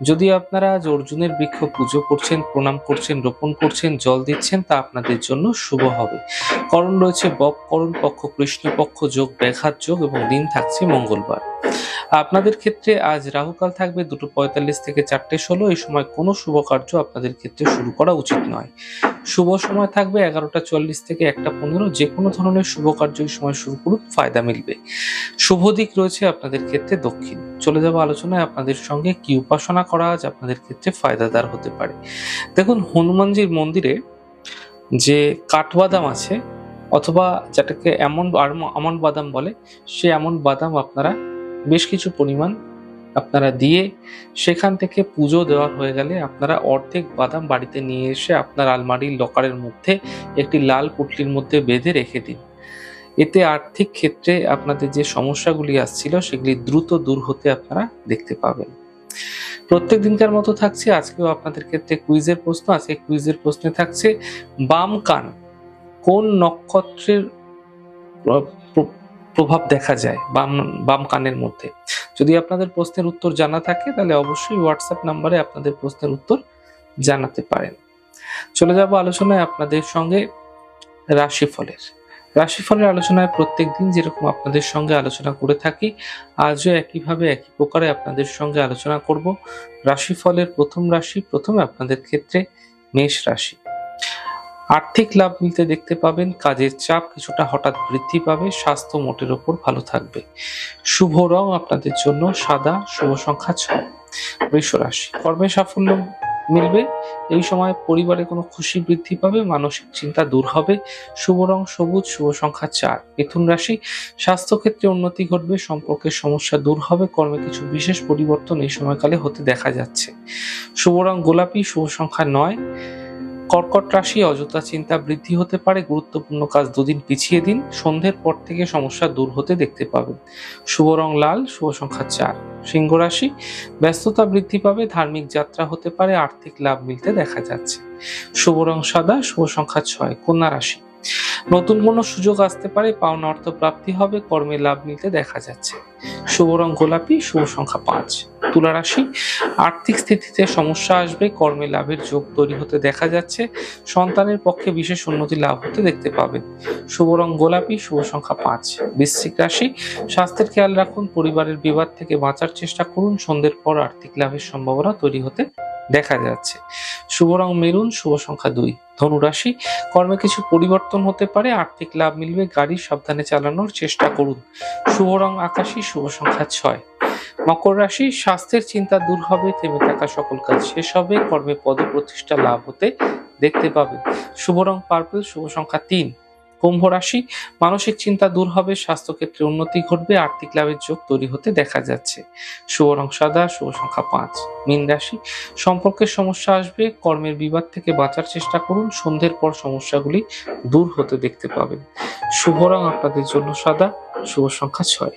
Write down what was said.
যদি আপনারা আজ অর্জুনের বৃক্ষ পুজো করছেন, প্রণাম করছেন, রোপণ করছেন, জল দিচ্ছেন, তা আপনাদের জন্য শুভ হবে। করণ রয়েছে বক করণ পক্ষ কৃষ্ণপক্ষ যোগ, ব্যাঘাত, যোগ এবং দিন থাকছে মঙ্গলবার। আপনাদের ক্ষেত্রে আজ রাহুকাল থাকবে দুটো পঁয়তাল্লিশ থেকে চারটে ষোলো। এই সময় কোনো শুভ কার্য আপনাদের ক্ষেত্রে শুরু করা উচিত নয়। শুভ সময় থাকবে এগারোটা চল্লিশ থেকে একটা পনেরো। যে কোনো ধরনের শুভ কার্য এই সময় শুরু করুন ফায়দা মিলবে। শুভ দিক রয়েছে আপনাদের ক্ষেত্রে দক্ষিণ। চলে যাব আলোচনায়। আপনাদের সঙ্গে কি উপাসনা করা আজ আপনাদের ক্ষেত্রে ফায়দাদার হতে পারে। দেখুন, হনুমানজির মন্দিরে যে কাঠবাদাম আছে, অথবা যেটাকে এমন আমন বাদাম বলে, সে এমন বাদাম আপনারা বেশ কিছু পরিমাণ আপনারা দিয়ে সেখান থেকে পুজো দেওয়া হয়ে গেলে আপনারা অর্ধেক বাদাম বাড়িতে নিয়ে এসে আপনার আলমারির লকারের মধ্যে একটি লাল পুটলির মধ্যে বেঁধে রেখে দিন। এতে আর্থিক ক্ষেত্রে আপনাদের যে সমস্যাগুলি আসছিল, সেগুলি দ্রুত দূর হতে আপনারা দেখতে পাবেন। প্রত্যেক দিনকার মতো থাকছে। আজকেও আপনাদের ক্ষেত্রে কুইজের প্রশ্ন, আজকে কুইজের প্রশ্নে থাকছে, বাম কান কোন নক্ষত্রের প্র- প্র- প্রভাব দেখা যায় বাম বাম কানের মধ্যে? যদি আপনাদের প্রশ্নের উত্তর জানা থাকে, তাহলে অবশ্যই হোয়াটসঅ্যাপ নাম্বারে আপনাদের প্রশ্নের উত্তর জানাতে পারেন। চলে যাব আলোচনায় আপনাদের সঙ্গে রাশিফলের। রাশিফলের আলোচনায় প্রত্যেক দিন যেরকম আপনাদের সঙ্গে আলোচনা করে থাকি, আজও একইভাবে একই প্রকারে আপনাদের সঙ্গে আলোচনা করব। রাশিফলের প্রথম রাশি, প্রথমে আপনাদের ক্ষেত্রে মেষ রাশি। আর্থিক লাভ মিলতে দেখতে পাবেন, কাজের চাপ কিছুটা হঠাৎ বৃদ্ধি পাবে, স্বাস্থ্য মোটের ওপর ভালো থাকবে। শুভ রং আপনাদের জন্য সাদা, শুভ সংখ্যা ছয়। বৃষ রাশি, কর্মে সাফল্য মিলবে। এই সময় পরিবারে কোনো খুশি বৃদ্ধি পাবে, মানসিক চিন্তা দূর হবে। শুভ রং সবুজ, শুভ সংখ্যা চার। মিথুন রাশি, স্বাস্থ্যক্ষেত্রে উন্নতি ঘটবে, সম্পর্কের সমস্যা দূর হবে, কর্মে কিছু বিশেষ পরিবর্তন এই সময়কালে হতে দেখা যাচ্ছে। শুভ রং গোলাপি, শুভ সংখ্যা নয়। কর্কট রাশি, অযথা চিন্তা বৃদ্ধি হতে পারে, গুরুত্বপূর্ণ কাজ দুদিন পিছিয়ে দিন, সন্ধ্যের পর থেকে সমস্যা দূর হতে দেখতে পাবেন। শুভ রং লাল, শুভ সংখ্যা চার। সিংহ রাশি, ব্যস্ততা বৃদ্ধি পাবে, ধার্মিক যাত্রা হতে পারে, আর্থিক লাভ মিলতে দেখা যাচ্ছে। শুভ রং সাদা, শুভ সংখ্যা ছয়, কন্যা রাশি। নতুন কোনো সুযোগ আসতে পারে, পাওনা অর্থ প্রাপ্তি হবে, কর্মে লাভ মিলতে দেখা যাচ্ছে। শুভ রং গোলাপি, শুভ সংখ্যা পাঁচ। তুলা রাশি, আর্থিক স্থিতিতে সমস্যা আসবে, কর্মে লাভের যোগ তৈরি হতে দেখা যাচ্ছে, সন্তানের পক্ষে বিশেষ উন্নতি লাভ হতে দেখতে পাবেন। শুভ রং গোলাপি, শুভ সংখ্যা পাঁচ। বৃশ্চিক রাশি, স্বাস্থ্যের খেয়াল রাখুন, পরিবারের বিবাদ থেকে বাঁচার চেষ্টা করুন, সন্ধ্যের পর আর্থিক লাভের সম্ভাবনা তৈরি হতে দেখা যাচ্ছে। শুভ রং মেরুন, শুভ সংখ্যা দুই। ধনুরাশি, কর্মে কিছু পরিবর্তন হতে পারে, আর্থিক লাভ মিলবে, গাড়ি সাবধানে চালানোর চেষ্টা করুন। শুভ রং আকাশী, শুভ সংখ্যা ছয়। মকর রাশি, স্বাস্থ্যের চিন্তা দূর হবে, থেমে থাকা সকল কাজ শেষ হবে, কর্মে পদ প্রতিষ্ঠা লাভ হতে দেখতে পাবেন শুভ রং পার্পল, শুভ সংখ্যা তিন। কুম্ভ রাশি, মানসিক চিন্তা দূর হবে, স্বাস্থ্যক্ষেত্রে উন্নতি ঘটবে, আর্থিক লাভের যোগ তৈরি হতে দেখা যাচ্ছে। শুভ রং সাদা, শুভ সংখ্যা পাঁচ। মীন রাশি, সম্পর্কের সমস্যা আসবে, কর্মের বিবাদ থেকে বাঁচার চেষ্টা করুন, সন্ধ্যের পর সমস্যাগুলি দূর হতে দেখতে পাবেন। শুভ রং আপনাদের জন্য সাদা, শুভ সংখ্যা ছয়।